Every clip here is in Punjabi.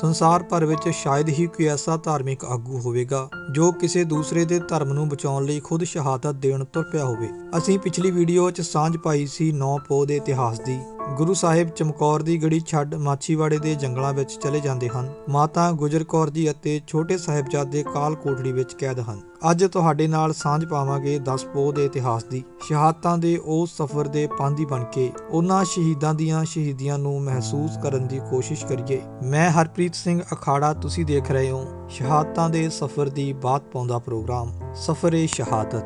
ਸੰਸਾਰ ਭਰ ਵਿੱਚ ਸ਼ਾਇਦ ਹੀ ਕੋਈ ਐਸਾ ਧਾਰਮਿਕ ਆਗੂ ਹੋਵੇਗਾ, ਜੋ ਕਿਸੇ ਦੂਸਰੇ ਦੇ ਧਰਮ ਨੂੰ ਬਚਾਉਣ ਲਈ ਖੁਦ ਸ਼ਹਾਦਤ ਦੇਣ ਤੁਰ ਪਿਆ ਹੋਵੇ। ਅਸੀਂ ਪਿਛਲੀ ਵੀਡੀਓ 'ਚ ਸਾਂਝ ਪਾਈ ਸੀ ਨੌ ਪੋ ਦੇ ਇਤਿਹਾਸ ਦੀ। ਗੁਰੂ ਸਾਹਿਬ ਚਮਕੌਰ ਦੀ ਗੜੀ ਛੱਡ ਮਾਛੀਵਾੜੇ ਦੇ ਜੰਗਲਾਂ ਵਿੱਚ ਚਲੇ ਜਾਂਦੇ ਹਨ। ਮਾਤਾ ਗੁਜਰ ਕੌਰ ਜੀ ਅਤੇ ਛੋਟੇ ਸਾਹਿਬਜ਼ਾਦੇ ਕਾਲ ਕੋਠੜੀ ਵਿੱਚ ਕੈਦ ਹਨ। ਅੱਜ ਤੁਹਾਡੇ ਨਾਲ ਸਾਂਝ ਪਾਵਾਂਗੇ 10 ਪੋਹ ਦੇ ਇਤਿਹਾਸ ਦੀ। ਸ਼ਹਾਦਤਾਂ ਦੇ ਉਹ ਸਫ਼ਰ ਦੇ ਪਾਂਦੀ ਬਣ ਕੇ ਉਹਨਾਂ ਸ਼ਹੀਦਾਂ ਦੀਆਂ ਸ਼ਹੀਦੀਆਂ ਨੂੰ ਮਹਿਸੂਸ ਕਰਨ ਦੀ ਕੋਸ਼ਿਸ਼ ਕਰੀਏ। ਮੈਂ ਹਰਪ੍ਰੀਤ ਸਿੰਘ ਅਖਾੜਾ, ਤੁਸੀਂ ਦੇਖ ਰਹੇ ਹੋ ਸ਼ਹਾਦਤਾਂ ਦੇ ਸਫ਼ਰ ਦੀ ਬਾਤ ਪਾਉਂਦਾ ਪ੍ਰੋਗਰਾਮ। ਸਫ਼ਰੇ ਸ਼ਹਾਦਤ।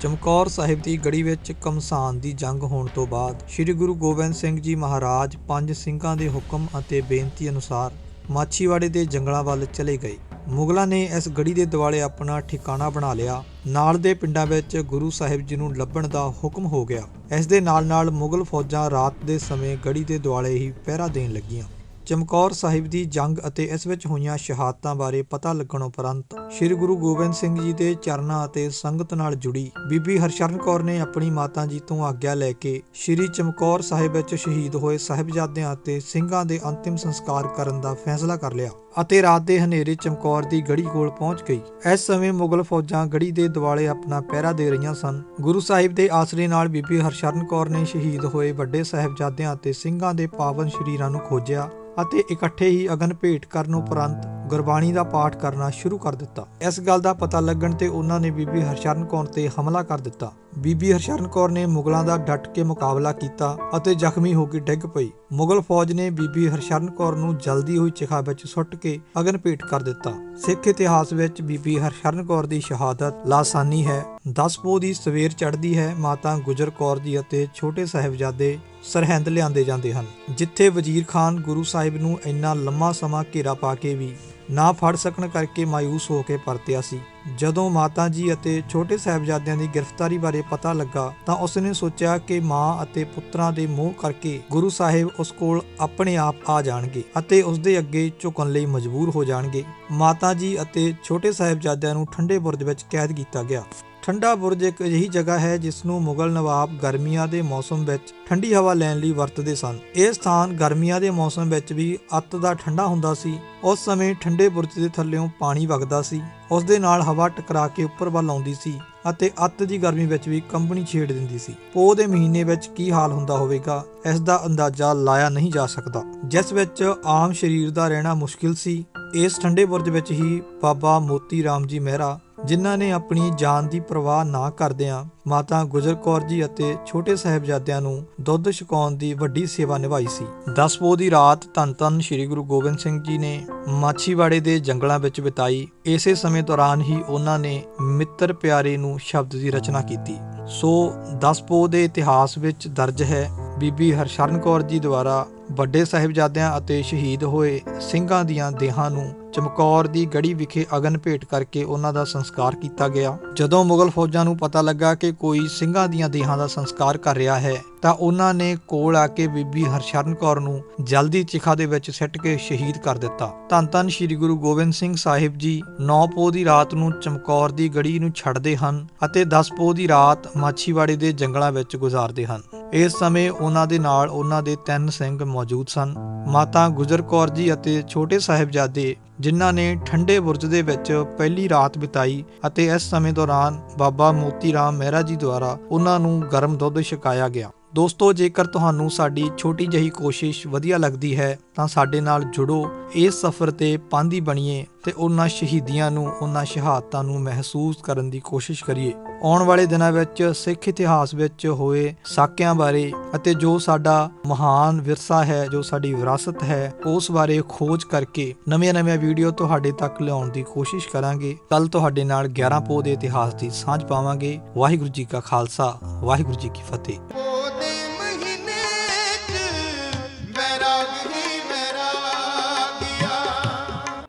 ਚਮਕੌਰ ਸਾਹਿਬ ਦੀ ਗੜੀ ਵਿੱਚ ਕਮਸਾਨ ਦੀ ਜੰਗ ਹੋਣ ਤੋਂ ਬਾਅਦ ਸ੍ਰੀ ਗੁਰੂ ਗੋਬਿੰਦ ਸਿੰਘ ਜੀ ਮਹਾਰਾਜ ਪੰਜ ਸਿੰਘਾਂ ਦੇ ਹੁਕਮ ਅਤੇ ਬੇਨਤੀ ਅਨੁਸਾਰ ਮਾਛੀਵਾੜੇ ਦੇ ਜੰਗਲਾਂ ਵੱਲ ਚਲੇ ਗਏ। ਮੁਗਲਾਂ ਨੇ ਇਸ ਗੜੀ ਦੇ ਦਿਵਾਲੇ ਆਪਣਾ ਠਿਕਾਣਾ ਬਣਾ ਲਿਆ। ਨਾਲ ਦੇ ਪਿੰਡਾਂ ਵਿੱਚ ਗੁਰੂ ਸਾਹਿਬ ਜੀ ਨੂੰ ਲੱਭਣ ਦਾ ਹੁਕਮ ਹੋ ਗਿਆ। ਇਸ ਦੇ ਨਾਲ ਨਾਲ ਮੁਗਲ ਫੌਜਾਂ ਰਾਤ ਦੇ ਸਮੇਂ ਗੜੀ ਦੇ ਦਿਵਾਲੇ ਹੀ ਪਹਿਰਾ ਦੇਣ ਲੱਗੀਆਂ। ਚਮਕੌਰ ਸਾਹਿਬ ਦੀ ਜੰਗ ਅਤੇ ਇਸ ਵਿੱਚ ਹੋਈਆਂ ਸ਼ਹਾਦਤਾਂ ਬਾਰੇ ਪਤਾ ਲੱਗਣ ਉਪਰੰਤ ਸ੍ਰੀ ਗੁਰੂ ਗੋਬਿੰਦ ਸਿੰਘ ਜੀ ਦੇ ਚਰਨਾਂ ਅਤੇ ਸੰਗਤ ਨਾਲ ਜੁੜੀ ਬੀਬੀ ਹਰਸ਼ਰਨ ਕੌਰ ਨੇ ਆਪਣੀ ਮਾਤਾ ਜੀ ਤੋਂ ਆਗਿਆ ਲੈ ਕੇ ਸ੍ਰੀ ਚਮਕੌਰ ਸਾਹਿਬ ਵਿੱਚ ਸ਼ਹੀਦ ਹੋਏ ਸਾਹਿਬਜ਼ਾਦਿਆਂ ਅਤੇ ਸਿੰਘਾਂ ਦੇ ਅੰਤਿਮ ਸੰਸਕਾਰ ਕਰਨ ਦਾ ਫੈਸਲਾ ਕਰ ਲਿਆ ਅਤੇ ਰਾਤ ਦੇ ਹਨੇਰੇ ਚਮਕੌਰ ਦੀ ਗੜੀ ਕੋਲ ਪਹੁੰਚ ਗਈ। ਇਸ ਸਮੇਂ ਮੁਗਲ ਫੌਜਾਂ ਗੜੀ ਦੇ ਦਿਵਾਲੇ ਆਪਣਾ ਪਹਿਰਾ ਦੇ ਰਹੀਆਂ ਸਨ। ਗੁਰੂ ਸਾਹਿਬ ਦੇ ਆਸਰੇ ਨਾਲ ਬੀਬੀ ਹਰਸ਼ਰਨ ਕੌਰ ਨੇ ਸ਼ਹੀਦ ਹੋਏ ਵੱਡੇ ਸਾਹਿਬਜ਼ਾਦਿਆਂ ਅਤੇ ਸਿੰਘਾਂ ਦੇ ਪਾਵਨ ਸ਼ਰੀਰਾਂ ਨੂੰ ਖੋਜਿਆ ਅਤੇ ਇਕੱਠੇ ਹੀ ਅਗਨ ਭੇਟ ਕਰਨ ਉਪਰੰਤ ਗੁਰਬਾਣੀ ਦਾ ਪਾਠ ਕਰਨਾ ਸ਼ੁਰੂ ਕਰ ਦਿੱਤਾ। ਇਸ ਗੱਲ ਦਾ ਪਤਾ ਲੱਗਣ ਤੇ ਉਹਨਾਂ ਨੇ ਬੀਬੀ ਹਰਸ਼ਰਨ ਕੌਰ ਤੇ ਹਮਲਾ ਕਰ ਦਿੱਤਾ। ਬੀਬੀ ਹਰਸ਼ਰਨ ਕੌਰ ਨੇ ਮੁਗਲਾਂ ਦਾ ਡਟ ਕੇ ਮੁਕਾਬਲਾ ਕੀਤਾ ਅਤੇ ਜ਼ਖਮੀ ਹੋ ਕੇ ਡਿੱਗ ਪਈ। ਮੁਗਲ ਫੌਜ ਨੇ ਬੀਬੀ ਹਰਸ਼ਰਨ ਕੌਰ ਨੂੰ ਜਲਦੀ ਹੋਈ ਚਿਖਾ ਵਿੱਚ ਸੁੱਟ ਕੇ ਅਗਨ ਭੇਟ ਕਰ ਦਿੱਤਾ। ਸਿੱਖ ਇਤਿਹਾਸ ਵਿੱਚ ਬੀਬੀ ਹਰਸ਼ਰਨ ਕੌਰ ਦੀ ਸ਼ਹਾਦਤ ਲਾਸਾਨੀ ਹੈ। 10 ਪੋਹ ਦੀ ਸਵੇਰ ਚੜ੍ਹਦੀ ਹੈ, ਮਾਤਾ ਗੁਜਰ ਕੌਰ ਜੀ ਅਤੇ ਛੋਟੇ ਸਾਹਿਬਜ਼ਾਦੇ ਸਰਹਿੰਦ ਲਿਆਂਦੇ ਜਾਂਦੇ ਹਨ, ਜਿੱਥੇ ਵਜ਼ੀਰ ਖਾਨ ਗੁਰੂ ਸਾਹਿਬ ਨੂੰ ਇੰਨਾ ਲੰਮਾ ਸਮਾਂ ਘੇਰਾ ਪਾ ਕੇ ਵੀ ਨਾ ਫੜ ਸਕਣ ਕਰਕੇ ਮਾਇੂਸ ਹੋ ਕੇ ਪਰਤਿਆ ਸੀ। ਜਦੋਂ ਮਾਤਾ ਜੀ ਅਤੇ ਛੋਟੇ ਸਾਹਿਬਜ਼ਾਦਿਆਂ ਦੀ ਗ੍ਰਿਫਤਾਰੀ ਬਾਰੇ ਪਤਾ ਲੱਗਾ, ਤਾਂ ਉਸਨੇ ਸੋਚਿਆ ਕਿ ਮਾਂ ਅਤੇ ਪੁੱਤਰਾਂ ਦੇ ਮੋਹ ਕਰਕੇ ਗੁਰੂ ਸਾਹਿਬ ਉਸ ਕੋਲ ਆਪਣੇ ਆਪ ਆ ਜਾਣਗੇ ਅਤੇ ਉਸ ਦੇ ਅੱਗੇ ਝੁਕਣ ਲਈ ਮਜਬੂਰ ਹੋ ਜਾਣਗੇ। ਮਾਤਾ ਜੀ ਅਤੇ ਛੋਟੇ ਸਾਹਿਬਜ਼ਾਦਿਆਂ ਨੂੰ ਠੰਡੇ ਬੁਰਜ ਵਿੱਚ ਕੈਦ ਕੀਤਾ ਗਿਆ। ਠੰਡਾ ਬੁਰਜ ਇੱਕ ਅਜਿਹੀ ਜਗ੍ਹਾ ਹੈ ਜਿਸ ਨੂੰ ਮੁਗਲ ਨਵਾਬ ਗਰਮੀਆਂ ਦੇ ਮੌਸਮ ਵਿੱਚ ਠੰਡੀ ਹਵਾ ਲੈਣ ਲਈ ਵਰਤਦੇ ਸਨ। ਇਹ ਸਥਾਨ ਗਰਮੀਆਂ ਦੇ ਮੌਸਮ ਵਿੱਚ ਵੀ ਅੱਤ ਦਾ ਠੰਡਾ ਹੁੰਦਾ ਸੀ। ਉਸ ਸਮੇਂ ਠੰਡੇ ਬੁਰਜ ਦੇ ਥੱਲੇੋਂ ਪਾਣੀ ਵਗਦਾ ਸੀ। ਉਸ ਦੇ ਨਾਲ ਹਵਾ ਟਕਰਾ ਕੇ ਉੱਪਰ ਵੱਲ ਆਉਂਦੀ ਸੀ ਅਤੇ ਅੱਤ ਦੀ ਗਰਮੀ ਵਿੱਚ ਵੀ ਕੰਬਣੀ ਛੇੜ ਦਿੰਦੀ ਸੀ। ਪੋਹ ਦੇ ਮਹੀਨੇ ਵਿੱਚ ਕੀ ਹਾਲ ਹੁੰਦਾ ਹੋਵੇਗਾ, ਇਸ ਦਾ ਅੰਦਾਜ਼ਾ ਲਾਇਆ ਨਹੀਂ ਜਾ ਸਕਦਾ। ਜਿਸ ਵਿੱਚ ਆਮ ਸਰੀਰ ਦਾ ਰਹਿਣਾ ਮੁਸ਼ਕਿਲ ਸੀ, ਇਸ ਠੰਡੇ ਬੁਰਜ ਵਿੱਚ ਹੀ ਬਾਬਾ ਮੋਤੀ ਰਾਮ ਜੀ ਮਹਿਰਾ ਜਿਨ੍ਹਾਂ ਨੇ ਆਪਣੀ ਜਾਨ ਦੀ ਪਰਵਾਹ ਨਾ ਕਰਦਿਆਂ ਮਾਤਾ ਗੁਜਰ ਕੌਰ ਜੀ ਅਤੇ ਛੋਟੇ ਸਾਹਿਬਜ਼ਾਦਿਆਂ ਨੂੰ ਦੁੱਧ ਛਕਾਉਣ ਦੀ ਵੱਡੀ ਸੇਵਾ ਨਿਭਾਈ ਸੀ। 10 ਪੋਹ ਦੀ ਰਾਤ ਧੰਨ ਧੰਨ ਸ੍ਰੀ ਗੁਰੂ ਗੋਬਿੰਦ ਸਿੰਘ ਜੀ ਨੇ ਮਾਛੀਵਾੜੇ ਦੇ ਜੰਗਲਾਂ ਵਿੱਚ ਬਿਤਾਈ। ਇਸੇ ਸਮੇਂ ਦੌਰਾਨ ਹੀ ਉਹਨਾਂ ਨੇ ਮਿੱਤਰ ਪਿਆਰੇ ਨੂੰ ਸ਼ਬਦ ਦੀ ਰਚਨਾ ਕੀਤੀ। ਸੋ 10 ਪੋਹ ਦੇ ਇਤਿਹਾਸ ਵਿੱਚ ਦਰਜ ਹੈ, ਬੀਬੀ ਹਰਸ਼ਰਨ ਕੌਰ ਜੀ ਦੁਆਰਾ ਵੱਡੇ ਸਾਹਿਬਜ਼ਾਦਿਆਂ ਅਤੇ ਸ਼ਹੀਦ ਹੋਏ ਸਿੰਘਾਂ ਦੀਆਂ ਦੇਹਾਂ ਨੂੰ ਚਮਕੌਰ ਦੀ ਗੜੀ ਵਿਖੇ ਅਗਨ ਭੇਟ ਕਰਕੇ ਉਹਨਾਂ ਦਾ ਸੰਸਕਾਰ ਕੀਤਾ ਗਿਆ। ਜਦੋਂ ਮੁਗਲ ਫੌਜਾਂ ਨੂੰ ਪਤਾ ਲੱਗਾ ਕਿ ਕੋਈ ਸਿੰਘਾਂ ਦੀਆਂ ਦੇਹਾਂ ਦਾ ਸੰਸਕਾਰ ਕਰ ਰਿਹਾ ਹੈ, ਤਾਂ ਉਹਨਾਂ ਨੇ ਕੋਲ ਆ ਕੇ ਬੀਬੀ ਹਰਸ਼ਰਨ ਕੌਰ ਨੂੰ ਜਲਦੀ ਚਿਖਾ ਦੇ ਵਿੱਚ ਸਿੱਟ ਕੇ ਸ਼ਹੀਦ ਕਰ ਦਿੱਤਾ। ਧੰਨ ਧੰਨ ਸ੍ਰੀ ਗੁਰੂ ਗੋਬਿੰਦ ਸਿੰਘ ਸਾਹਿਬ ਜੀ 9 ਪੋਹ ਦੀ ਰਾਤ ਨੂੰ ਚਮਕੌਰ ਦੀ ਗੜੀ ਨੂੰ ਛੱਡਦੇ ਹਨ ਅਤੇ 10 ਪੋਹ ਦੀ ਰਾਤ ਮਾਛੀਵਾੜੇ ਦੇ ਜੰਗਲਾਂ ਵਿੱਚ ਗੁਜ਼ਾਰਦੇ ਹਨ। ਇਸ ਸਮੇਂ ਉਹਨਾਂ ਦੇ ਨਾਲ ਉਹਨਾਂ ਦੇ ਤਿੰਨ ਸਿੰਘ ਮੌਜੂਦ ਸਨ। ਮਾਤਾ ਗੁਜਰ ਕੌਰ ਜੀ ਅਤੇ ਛੋਟੇ ਸਾਹਿਬਜ਼ਾਦੇ, ਜਿਨ੍ਹਾਂ ਨੇ ਠੰਡੇ ਬੁਰਜ ਦੇ ਵਿੱਚ ਪਹਿਲੀ ਰਾਤ ਬਿਤਾਈ ਅਤੇ ਇਸ ਸਮੇਂ ਦੌਰਾਨ ਬਾਬਾ ਮੋਤੀ ਰਾਮ ਮਹਿਰਾ ਜੀ ਦੁਆਰਾ ਉਹਨਾਂ ਨੂੰ ਗਰਮ ਦੁੱਧ ਛਕਾਇਆ ਗਿਆ। ਦੋਸਤੋ, ਜੇਕਰ ਤੁਹਾਨੂੰ ਸਾਡੀ ਛੋਟੀ ਜਹੀ ਕੋਸ਼ਿਸ਼ ਵਧੀਆ ਲੱਗਦੀ ਹੈ, ਤਾਂ ਸਾਡੇ ਨਾਲ ਜੁੜੋ। ਇਸ ਸਫ਼ਰ ਤੇ ਪਾਂਦੀ ਬਣੀਏ। ਤੇ ਉਹਨਾਂ ਸ਼ਹੀਦੀਆਂ ਨੂੰ, ਉਹਨਾਂ ਸ਼ਹਾਦਤਾਂ ਨੂੰ ਮਹਿਸੂਸ ਕਰਨ ਦੀ ਕੋਸ਼ਿਸ਼ ਕਰੀਏ। ਆਉਣ ਵਾਲੇ ਦਿਨਾਂ ਵਿੱਚ, ਸਿੱਖ ਇਤਿਹਾਸ ਵਿੱਚ ਹੋਏ ਸਾਕਿਆਂ ਬਾਰੇ ਅਤੇ ਜੋ ਸਾਡਾ ਮਹਾਨ ਵਿਰਸਾ ਹੈ, ਜੋ ਸਾਡੀ ਵਿਰਾਸਤ ਹੈ, ਉਸ ਬਾਰੇ ਖੋਜ ਕਰਕੇ ਨਵੀਆਂ-ਨਵੀਆਂ ਵੀਡੀਓ ਤੁਹਾਡੇ ਤੱਕ ਲਿਆਉਣ ਦੀ ਕੋਸ਼ਿਸ਼ ਕਰਾਂਗੇ। ਕੱਲ ਤੁਹਾਡੇ ਨਾਲ 11 ਪੋਹ ਦੇ ਇਤਿਹਾਸ ਦੀ ਸਾਂਝ ਪਾਵਾਂਗੇ। ਵਾਹਿਗੁਰੂ ਜੀ ਕਾ ਖਾਲਸਾ, ਵਾਹਿਗੁਰੂ ਜੀ ਕੀ ਫਤਿਹ।